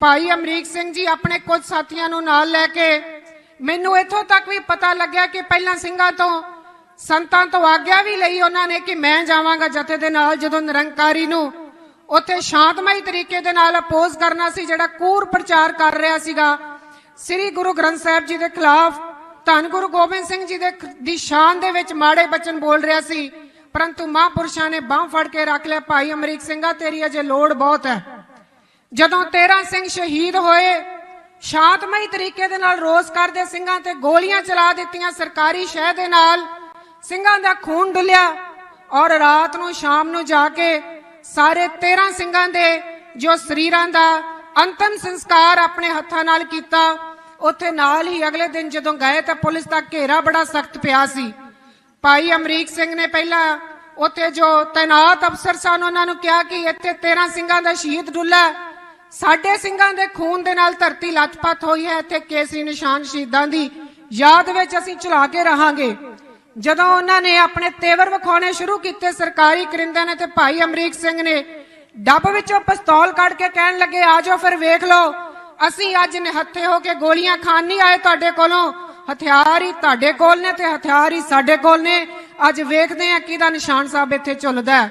ਭਾਈ ਅਮਰੀਕ ਸਿੰਘ ਜੀ ਆਪਣੇ ਕੁਝ ਸਾਥੀਆਂ ਨੂੰ ਨਾਲ ਲੈ ਕੇ ਮੈਨੂੰ ਇੱਥੋਂ ਤੱਕ ਵੀ ਪਤਾ ਲੱਗਿਆ ਕਿ ਪਹਿਲਾਂ ਸਿੰਘਾਂ ਤੋਂ, ਸੰਤਾਂ ਤੋਂ ਆਗਿਆ ਵੀ ਲਈ ਉਹਨਾਂ ਨੇ ਕਿ ਮੈਂ ਜਾਵਾਂਗਾ ਜਥੇ ਦੇ ਨਾਲ ਜਦੋਂ ਨਿਰੰਕਾਰੀ ਨੂੰ ਉੱਥੇ ਸ਼ਾਂਤਮਈ ਤਰੀਕੇ ਦੇ ਨਾਲ ਅਪੋਜ਼ ਕਰਨਾ ਸੀ, ਜਿਹੜਾ ਕੂਰ ਪ੍ਰਚਾਰ ਕਰ ਰਿਹਾ ਸੀਗਾ। ਸ੍ਰੀ ਗੁਰੂ ਗ੍ਰੰਥ ਸਾਹਿਬ ਜੀ ਦੇ ਖਿਲਾਫ, ਧੰਨ ਗੁਰੂ ਗੋਬਿੰਦ ਸਿੰਘ ਜੀ ਦੇ ਦੀ ਸ਼ਾਨ ਦੇ ਵਿੱਚ ਮਾੜੇ ਬਚਨ ਬੋਲ ਰਿਹਾ ਸੀ, ਪਰੰਤੂ ਮਹਾਂਪੁਰਸ਼ਾਂ ਨੇ ਬਾਹ ਫੜ ਕੇ ਰੱਖ ਲਿਆ, ਭਾਈ ਅਮਰੀਕ ਸਿੰਘਾ, ਤੇਰੀ ਅਜੇ ਲੋੜ ਬਹੁਤ ਹੈ। ਜਦੋਂ 13 ਸਿੰਘ ਸ਼ਹੀਦ ਹੋਏ, ਸ਼ਾਂਤਮਈ ਤਰੀਕੇ ਦੇ ਨਾਲ ਰੋਸ ਕਰਦੇ ਸਿੰਘਾਂ ਤੇ ਗੋਲੀਆਂ ਚਲਾ ਦਿੱਤੀਆਂ ਸਰਕਾਰੀ ਸ਼ਹਿ ਦੇ ਨਾਲ, ਸਿੰਘਾਂ ਦਾ ਖੂਨ ਡੁੱਲਿਆ ਔਰ ਰਾਤ ਨੂੰ ਸ਼ਾਮ ਨੂੰ ਜਾ ਕੇ ਸਾਰੇ 13 ਸਿੰਘਾਂ ਦੇ ਜੋ ਸਰੀਰਾਂ ਦਾ ਅੰਤਮ ਸੰਸਕਾਰ ਆਪਣੇ ਹੱਥਾਂ ਨਾਲ ਕੀਤਾ, ਉੱਥੇ ਨਾਲ ਹੀ ਅਗਲੇ ਦਿਨ ਜਦੋਂ ਗਏ ਤਾਂ ਪੁਲਿਸ ਦਾ ਘੇਰਾ ਬੜਾ ਸਖਤ ਪਿਆ ਸੀ। ਭਾਈ ਅਮਰੀਕ ਸਿੰਘ ਨੇ ਪਹਿਲਾਂ ਉੱਥੇ ਜੋ ਤੈਨਾਤ ਅਫਸਰ ਸਨ, ਉਹਨਾਂ ਨੂੰ ਕਿਹਾ ਕਿ ਇੱਥੇ 13 ਸਿੰਘਾਂ ਦਾ ਸ਼ਹੀਦ ਡੁੱਲਾ ਸਾਡੇ ਸਿੰਘਾਂ ਦੇ ਖੂਨ ਦੇ ਨਾਲ ਧਰਤੀ ਲੱਥਪੱਥ ਹੋਈ ਹੈ ਇੱਥੇ ਕੇਸਰੀ ਨਿਸ਼ਾਨ ਸ਼ਹੀਦਾਂ ਦੀ ਯਾਦ ਵਿੱਚ ਅਸੀਂ ਚਲਾ ਕੇ ਰਹਾਂਗੇ। ਜਦੋਂ ਉਹਨਾਂ ਨੇ ਆਪਣੇ ਤੇਵਰ ਵਿਖਾਉਣੇ ਸ਼ੁਰੂ ਕੀਤੇ, ਸਰਕਾਰੀ ਕਰਿੰਦਿਆਂ ਨੇ ਤੇ ਭਾਈ ਅਮਰੀਕ ਸਿੰਘ ਨੇ ਡੱਬ ਵਿੱਚੋਂ ਪਿਸਤੌਲ ਕੱਢ ਕੇ ਕਹਿਣ ਲੱਗੇ ਆ ਜਾਓ ਫਿਰ ਵੇਖ ਲਓ, ਅਸੀਂ ਅੱਜ ਨਿਹੱਥੇ ਹੋ ਕੇ ਗੋਲੀਆਂ ਖਾਣ ਨਹੀਂ ਆਏ ਤੁਹਾਡੇ ਕੋਲੋਂ। ਹਥਿਆਰ ਹੀ ਤੁਹਾਡੇ ਕੋਲ ਨੇ ਤੇ ਹਥਿਆਰ ਹੀ ਸਾਡੇ ਕੋਲ ਨੇ। ਅੱਜ ਵੇਖਦੇ ਆ ਕਿਹਦਾ ਨਿਸ਼ਾਨ ਸਾਹਿਬ ਇੱਥੇ ਝੁੱਲਦਾ ਹੈ।